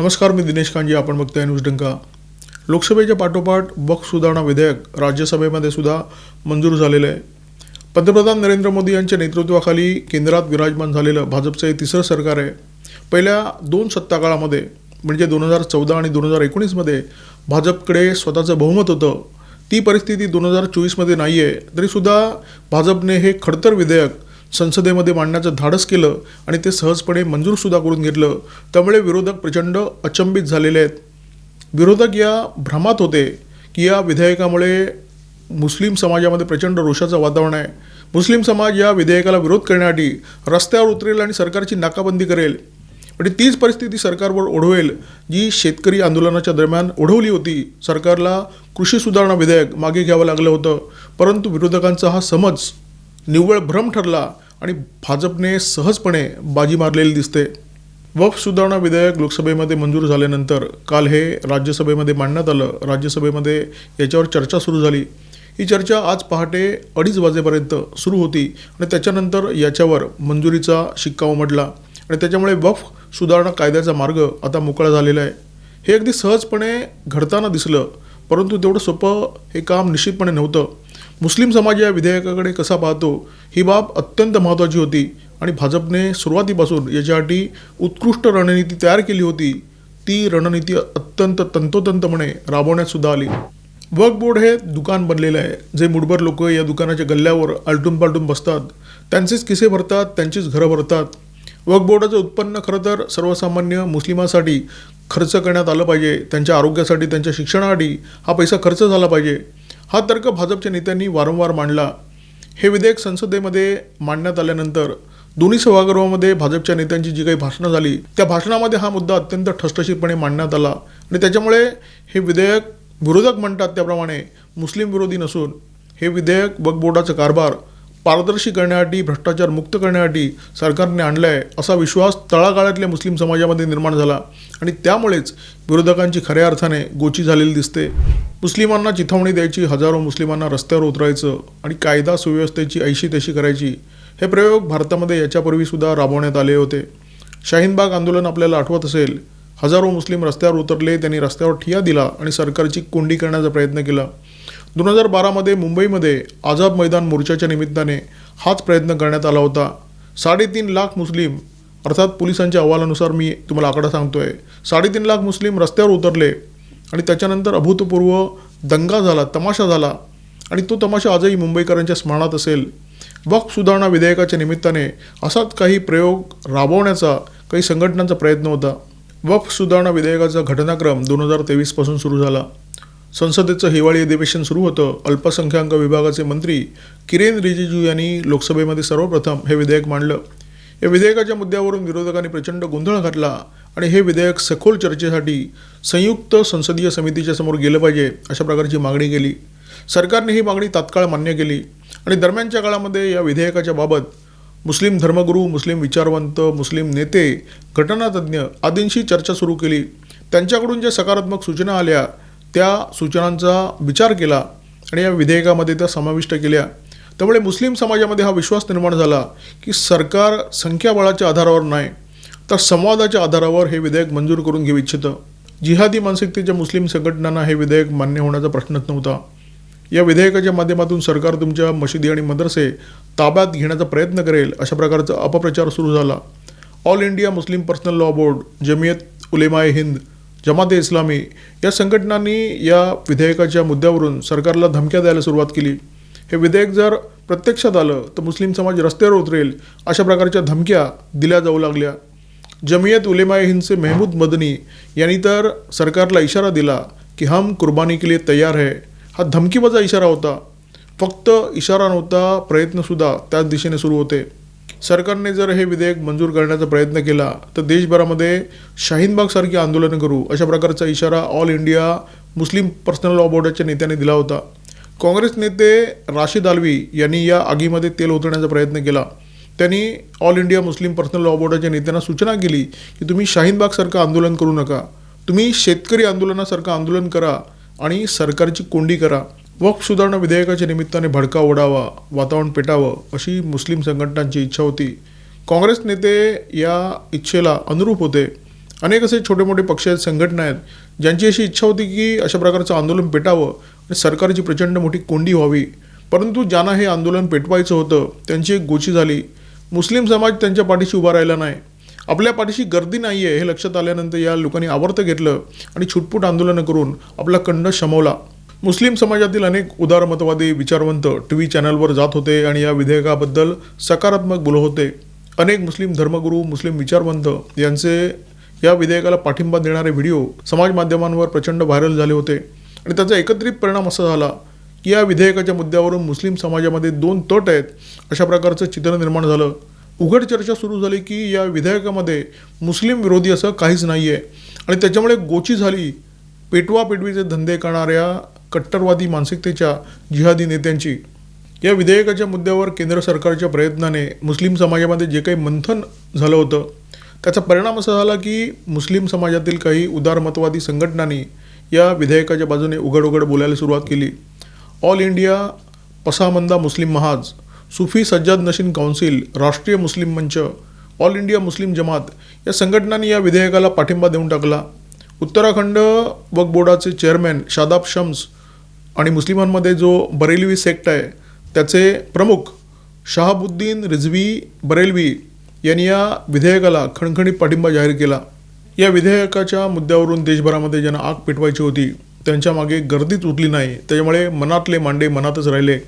नमस्कार मी दिनेश कांजी आपण बघताय न्यूज डंका. लोकसभेच्या पाठोपाठ वक्फ सुधारणा विधेयक राज्यसभेमध्ये सुद्धा मंजूर झालेलं आहे. पंतप्रधान नरेंद्र मोदी यांच्या नेतृत्वाखाली केंद्रात विराजमान झालेलं भाजपचं हे तिसरं सरकार आहे. पहिल्या दोन सत्ताकाळामध्ये म्हणजे दोन हजार चौदा आणि दोन हजार एकोणीसमध्ये भाजपकडे स्वतःचं बहुमत होतं. ती परिस्थिती दोन हजार चोवीसमध्ये नाही आहे तरीसुद्धा भाजपने हे खडतर विधेयक संसदेमध्ये मांडण्याचं धाडस केलं आणि ते सहजपणे मंजूरसुद्धा करून घेतलं. त्यामुळे विरोधक प्रचंड अचंबित झालेले आहेत. विरोधक या भ्रमात होते की या विधेयकामुळे मुस्लिम समाजामध्ये प्रचंड रोषाचं वातावरण आहे. मुस्लिम समाज या विधेयकाला विरोध करण्यासाठी रस्त्यावर उतरेल आणि सरकारची नाकाबंदी करेल. म्हणजे तीच परिस्थिती सरकारवर ओढवेल जी शेतकरी आंदोलनाच्या दरम्यान ओढवली होती. सरकारला कृषी सुधारणा विधेयक मागे घ्यावं लागलं होतं. परंतु विरोधकांचा हा समज निव्वळ भ्रम ठरला आणि भाजपने सहजपणे बाजी मारलेली दिसते. वफ सुधारणा विधेयक लोकसभेमध्ये मंजूर झाल्यानंतर काल हे राज्यसभेमध्ये मांडण्यात आलं. राज्यसभेमध्ये याच्यावर चर्चा सुरू झाली. ही चर्चा आज पहाटे अडीच वाजेपर्यंत सुरू होती आणि त्याच्यानंतर याच्यावर मंजुरीचा शिक्का उमटला. आणि त्याच्यामुळे वफ सुधारणा कायद्याचा मार्ग आता मोकळा झालेला आहे. हे अगदी सहजपणे घडताना दिसलं परंतु तेवढं सोपं हे काम निश्चितपणे नव्हतं. मुस्लिम समाज या विधेयकाकडे कसा पाहतो ही बाब अत्यंत महत्त्वाची होती आणि भाजपने सुरुवातीपासून याच्यासाठी उत्कृष्ट रणनीती तयार केली होती. ती रणनीती अत्यंत तंतोतंतपणे राबवण्यात सुद्धा आली. वर्क बोर्ड हे दुकान बनलेलं आहे. जे मुठभर लोक या दुकानाच्या गल्ल्यावर आलटून पालटून बसतात. त्यांचेच किसे भरतात त्यांचीच घरं भरतात. वर्क बोर्डाचं उत्पन्न खरं तर सर्वसामान्य मुस्लिमासाठी खर्च करण्यात आलं पाहिजे. त्यांच्या आरोग्यासाठी त्यांच्या शिक्षणासाठी हा पैसा खर्च झाला पाहिजे. हा तर्क भाजपच्या नेत्यांनी वारंवार मांडला. हे विधेयक संसदेमध्ये मांडण्यात आल्यानंतर दोन्ही सभागृहामध्ये भाजपच्या नेत्यांची जी काही भाषणं झाली त्या भाषणामध्ये हा मुद्दा अत्यंत ठसठशीतपणे मांडण्यात आला आणि त्याच्यामुळे हे विधेयक विरोधक म्हणतात त्याप्रमाणे मुस्लिम विरोधी नसून हे विधेयक वक्फ बोर्डाचा कारभार पारदर्शी करण्यासाठी भ्रष्टाचार मुक्त करण्यासाठी सरकारने आणलं आहे असा विश्वास तळागाळातल्या मुस्लिम समाजामध्ये निर्माण झाला आणि त्यामुळेच विरोधकांची खऱ्या अर्थाने गोची झालेली दिसते. मुस्लिमांना चिथावणी द्यायची हजारो मुस्लिमांना रस्त्यावर उतरायचं आणि कायदा सुव्यवस्थेची ऐशी तशी करायची हे प्रयोग भारतामध्ये याच्यापूर्वीसुद्धा राबवण्यात आले होते. शाहीनबाग आंदोलन आपल्याला आठवत असेल हजारो मुस्लिम रस्त्यावर उतरले त्यांनी रस्त्यावर ठिया दिला आणि सरकारची कोंडी करण्याचा प्रयत्न केला. दोन हजार बारामध्ये मुंबईमध्ये आझाद मैदान मोर्चाच्या निमित्ताने हाच प्रयत्न करण्यात आला होता. साडेतीन लाख मुस्लिम अर्थात पोलिसांच्या अहवालानुसार मी तुम्हाला आकडा सांगतो आहे साडेतीन लाख मुस्लिम रस्त्यावर उतरले आणि त्याच्यानंतर अभूतपूर्व दंगा झाला तमाशा झाला आणि तो तमाशा आजही मुंबईकरांच्या स्मरणात असेल. वक्फ सुधारणा विधेयकाच्या निमित्ताने असाच काही प्रयोग राबवण्याचा काही संघटनांचा प्रयत्न होता. वक्फ सुधारणा विधेयकाचा घटनाक्रम दोन हजार तेवीसपासून सुरू झाला. संसदेचं हिवाळी अधिवेशन सुरू होतं. अल्पसंख्याक विभागाचे मंत्री किरेन रिजिजू यांनी लोकसभेमध्ये सर्वप्रथम हे विधेयक मांडलं. या विधेयकाच्या मुद्द्यावरून विरोधकांनी प्रचंड गोंधळ घातला आणि हे विधेयक सखोल चर्चेसाठी संयुक्त संसदीय समितीच्या समोर गेलं पाहिजे अशा प्रकारची मागणी केली. सरकारने ही मागणी तात्काळ मान्य केली आणि दरम्यानच्या काळामध्ये या विधेयकाच्या बाबत मुस्लिम धर्मगुरू मुस्लिम विचारवंत मुस्लिम नेते घटनातज्ज्ञ आदींशी चर्चा सुरू केली. त्यांच्याकडून ज्या सकारात्मक सूचना आल्या त्या सूचनांचा विचार केला आणि या विधेयकामध्ये त्या समाविष्ट केल्या. त्यामुळे मुस्लिम समाजामध्ये हा विश्वास निर्माण झाला की सरकार संख्याबळाच्या आधारावर नाही तर संवादाच्या आधारावर हे विधेयक मंजूर करून घेऊ इच्छितं. जिहादी मानसिकतेच्या मुस्लिम संघटनांना हे विधेयक मान्य होण्याचा प्रश्नच नव्हता. या विधेयकाच्या माध्यमातून सरकार तुमच्या मशिदी आणि मदरसे ताब्यात घेण्याचा प्रयत्न करेल अशा प्रकारचा अपप्रचार सुरू झाला. All India Muslim Personal Law Board Jamiat Ulemae Hind Jamaate Islami या संघटनांनी या विधेयकाच्या मुद्द्यावरून सरकारला धमक्या द्यायला सुरुवात केली. हे विधेयक जर प्रत्यक्षात आलं तर मुस्लिम समाज रस्त्यावर उतरेल अशा प्रकारच्या धमक्या दिल्या जाऊ लागल्या. जमियत उलेमाए हिंदचे मेहमूद मदनी यांनी तर सरकारला इशारा दिला की हम कुर्बानी के लिए तयार है. हा धमकीबाजा इशारा होता. फक्त इशारा नव्हता प्रयत्नसुद्धा त्याच दिशेने सुरू होते. सरकारने जर हे विधेयक मंजूर करण्याचा प्रयत्न केला तर देशभरामध्ये शाहीनबागसारखी आंदोलनं करू अशा प्रकारचा इशारा All India Muslim Personal Law बोर्डाच्या नेत्याने दिला होता. काँग्रेस नेते राशिद आल्वी यांनी या आगीमध्ये तेल ओतण्याचा प्रयत्न केला. त्यांनी All India Muslim Personal Law बोर्डाच्या नेत्यांना सूचना केली की तुम्ही शाहीनबागसारखं आंदोलन करू नका. तुम्ही शेतकरी आंदोलनासारखं आंदोलन करा आणि सरकारची कोंडी करा. वक्फ सुधारणा विधेयकाच्या निमित्ताने भडका ओढावा वातावरण पेटावं अशी मुस्लिम संघटनांची इच्छा होती. काँग्रेस नेते या इच्छेला अनुरूप होते. अनेक असे छोटे मोठे पक्ष आहेत संघटना आहेत ज्यांची अशी इच्छा होती की अशा प्रकारचं आंदोलन पेटावं आणि सरकारची प्रचंड मोठी कोंडी व्हावी. परंतु ज्यांना हे आंदोलन पेटवायचं होतं त्यांची एक गोची झाली. मुस्लिम समाज त्यांच्या पाठीशी उभा राहिला नाही. आपल्या पाठीशी गर्दी नाही आहे हे लक्षात आल्यानंतर या लोकांनी आवर्त घेतलं आणि छुटपूट आंदोलनं करून आपला कंड शमवला. मुस्लिम समाजातील अनेक उदारमतवादी विचारवंत टी व्ही चॅनलवर जात होते आणि या विधेयकाबद्दल सकारात्मक बोलत होते. अनेक मुस्लिम धर्मगुरू मुस्लिम विचारवंत यांचे या विधेयकाला पाठिंबा देणारे व्हिडिओ समाज माध्यमांवर प्रचंड व्हायरल झाले होते. आणि त्याचा एकत्रित परिणाम असा झाला की या विधेयकाच्या मुद्द्यावरून मुस्लिम समाजामध्ये दोन तट आहेत अशा प्रकारचं चित्र निर्माण झालं. उघड चर्चा सुरू झाली की या विधेयकामध्ये मुस्लिम विरोधी असं काहीच नाही आहे आणि त्याच्यामुळे गोची झाली. पेटवा पेटवीचे धंदे करणाऱ्या कट्टरवादी मानसिकतेच्या जिहादी नेत्यांची. या विधेयकाच्या मुद्द्यावर केंद्र सरकारच्या प्रयत्नाने मुस्लिम समाजामध्ये जे काही मंथन झालं होतं त्याचा परिणाम असा झाला की मुस्लिम समाजातील काही उदारमतवादी संघटनांनी या विधेयकाच्या बाजूने उघड उघड बोलायला सुरुवात केली. All India Pasmanda Muslim Mahaz Sufi Sajjad Nashin council Rashtriya Muslim Manch all India मुस्लिम जमात या संघटनांनी या विधेयकाला पाठिंबा देऊन टाकला. उत्तराखंड वक्फ बोर्डाचे चेअरमॅन शादाब शम्स आणि मुस्लिमांमध्ये जो बरेलवी सेक्ट आहे त्याचे प्रमुख शहाबुद्दीन रिझवी बरेलवी यांनी या विधेयकाला खणखणीत पाठिंबा जाहीर केला. या विधेयकाच्या मुद्द्यावरून देशभरामध्ये ज्यांना आग पेटवायची होती त्यांच्या मागे गर्दीच उठली नाही. त्याच्यामुळे मनातले मांडे मनातच राहिले.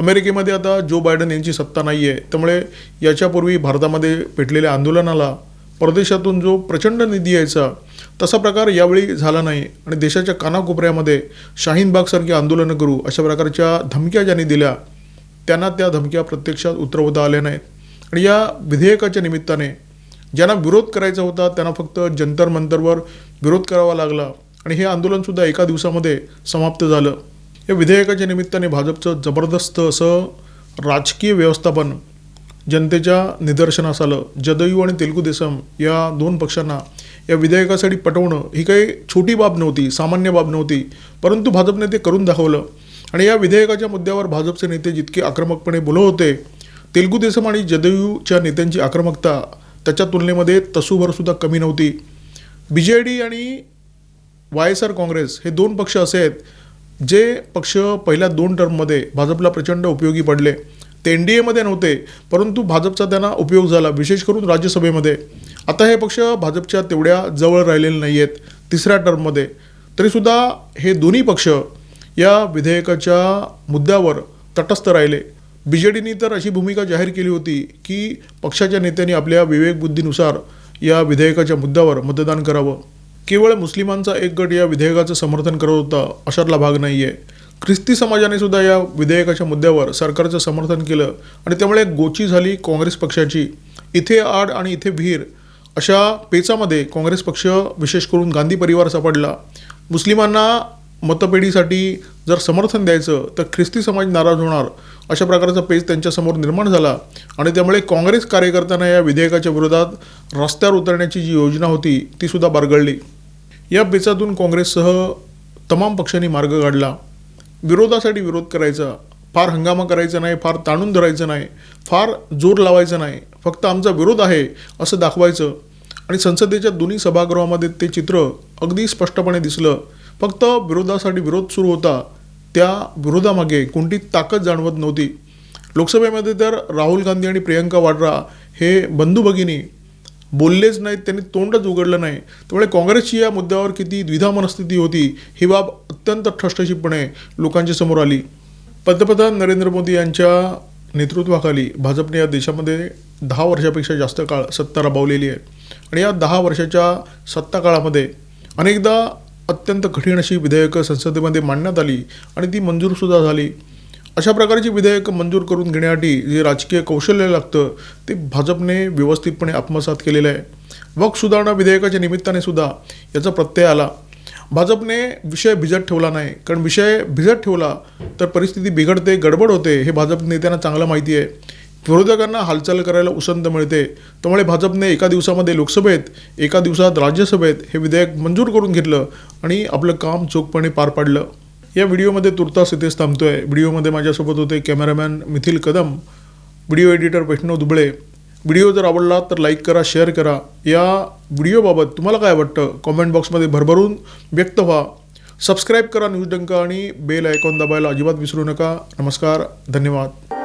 अमेरिकेमध्ये आता जो बायडन यांची सत्ता नाही आहे त्यामुळे याच्यापूर्वी भारतामध्ये पेटलेल्या आंदोलनाला परदेशातून जो प्रचंड निधी यायचा तसा प्रकार यावेळी झाला नाही. आणि देशाच्या कानाकोपऱ्यामध्ये शाहीन बागसारखी आंदोलनं करू अशा प्रकारच्या धमक्या ज्यांनी दिल्या त्यांना त्या धमक्या प्रत्यक्षात उतरवता आल्या नाहीत. आणि या विधेयकाच्या निमित्ताने ज्यांना विरोध करायचा होता त्यांना फक्त जंतर मंतरवर विरोध करावा लागला. आणि हे आंदोलनसुद्धा एका दिवसामध्ये समाप्त झालं. या विधेयकाच्या निमित्ताने भाजपचं जबरदस्त असं राजकीय व्यवस्थापन जनतेच्या निदर्शनास आलं जदयू आणि तेलुगू देसम या दोन पक्षांना या विधेयकासाठी पटवणं ही काही छोटी बाब नव्हती सामान्य बाब नव्हती परंतु भाजपने ते करून दाखवलं. आणि या विधेयकाच्या मुद्द्यावर भाजपचे नेते जितके आक्रमकपणे बोलत होते तेलुगू देसम आणि जदयूच्या नेत्यांची आक्रमकता त्याच्या तुलनेमध्ये तसूभरसुद्धा कमी नव्हती. बी जे डी आणि वाय एस आर काँग्रेस हे दोन पक्ष असे आहेत जे पक्ष पहिल्या दोन टर्ममध्ये भाजपला प्रचंड उपयोगी पडले. ते एन डी एमध्ये नव्हते परंतु भाजपचा त्यांना उपयोग झाला विशेष करून राज्यसभेमध्ये. आता हे पक्ष भाजपच्या तेवढ्या जवळ राहिलेले नाही आहेत तिसऱ्या टर्ममध्ये. तरीसुद्धा हे दोन्ही पक्ष या विधेयकाच्या मुद्द्यावर तटस्थ राहिले. बी जे डीने तर अशी भूमिका जाहीर केली होती की पक्षाच्या नेत्यांनी आपल्या विवेकबुद्धीनुसार या विधेयकाच्या मुद्द्यावर मतदान करावं. केवळ मुस्लिमांचा एक गट या विधेयकाचं समर्थन करत होता अशातला भाग नाही आहे ख्रिस्ती समाजाने सुद्धा या विधेयकाच्या मुद्द्यावर सरकारचं समर्थन केलं आणि त्यामुळे एक गोची झाली काँग्रेस पक्षाची. इथे आड आणि इथे भीर. अशा पेचामध्ये काँग्रेस पक्ष विशेष करून गांधी परिवार सापडला. मुस्लिमांना मतपेढीसाठी जर समर्थन द्यायचं तर ख्रिस्ती समाज नाराज होणार अशा प्रकारचा पेच त्यांच्यासमोर निर्माण झाला. आणि त्यामुळे काँग्रेस कार्यकर्त्यांना या विधेयकाच्या विरोधात रस्त्यावर उतरण्याची जी योजना होती ती सुद्धा बारगळली. या पेचातून काँग्रेससह तमाम पक्षांनी मार्ग काढला. विरोधासाठी विरोध करायचा फार हंगामा करायचा नाही फार ताणून धरायचं नाही फार जोर लावायचा नाही फक्त आमचा विरोध आहे असं दाखवायचं. आणि संसदेच्या दोन्ही सभागृहामध्ये ते चित्र अगदी स्पष्टपणे दिसलं. फक्त विरोधासाठी विरोध सुरू होता. त्या विरोधामागे कोणती ताकद जाणवत नव्हती. लोकसभेमध्ये तर राहुल गांधी आणि प्रियंका वाड्रा हे बंधू भगिनी बोललेच नाहीत त्यांनी तोंडच उघडलं नाही. त्यामुळे काँग्रेसची या मुद्द्यावर किती द्विधा मनस्थिती होती ही बाब अत्यंत ठष्टशीपणे लोकांच्या समोर आली. पंतप्रधान नरेंद्र मोदी यांच्या नेतृत्वाखाली भाजपने या देशामध्ये दहा वर्षापेक्षा जास्त काळ सत्ता राबवलेली आहे. आणि या दहा वर्षाच्या सत्ता काळामध्ये अनेकदा अत्यंत कठीण अशी विधेयकं संसदेमध्ये मांडण्यात आली आणि ती मंजूरसुद्धा झाली. अशा प्रकारची विधेयकं मंजूर करून घेण्यासाठी जे राजकीय कौशल्य लागतं ते भाजपने व्यवस्थितपणे आत्मसात केलेलं आहे. वक सुधारणा विधेयकाच्या निमित्ताने सुद्धा याचा प्रत्यय आला. भाजपने विषय भिजत ठेवला नाही. कारण विषय भिजत ठेवला तर परिस्थिती बिघडते गडबड होते हे भाजप नेत्यांना चांगलं माहिती आहे. विरोधकांना हालचाल करायला उसंत मिळते. त्यामुळे भाजपने एका दिवसामध्ये लोकसभेत एका दिवसात राज्यसभेत हे विधेयक मंजूर करून घेतलं आणि आपलं काम चोखपणे पार पाडलं. या व्हिडिओमध्ये तुर्तास इथेच आहे व्हिडिओमध्ये माझ्यासोबत होते cameraman Mithil Kadam video editor Vaishnav Duble. Video जर आवडला तर लाईक करा शेअर करा. या व्हिडिओबाबत तुम्हाला काय वाटतं? कॉमेंट बॉक्समध्ये भरभरून व्यक्त व्हा. सबस्क्राईब करा न्यूज डंका आणि बेल आयकॉन दाबायला अजिबात विसरू नका. नमस्कार धन्यवाद.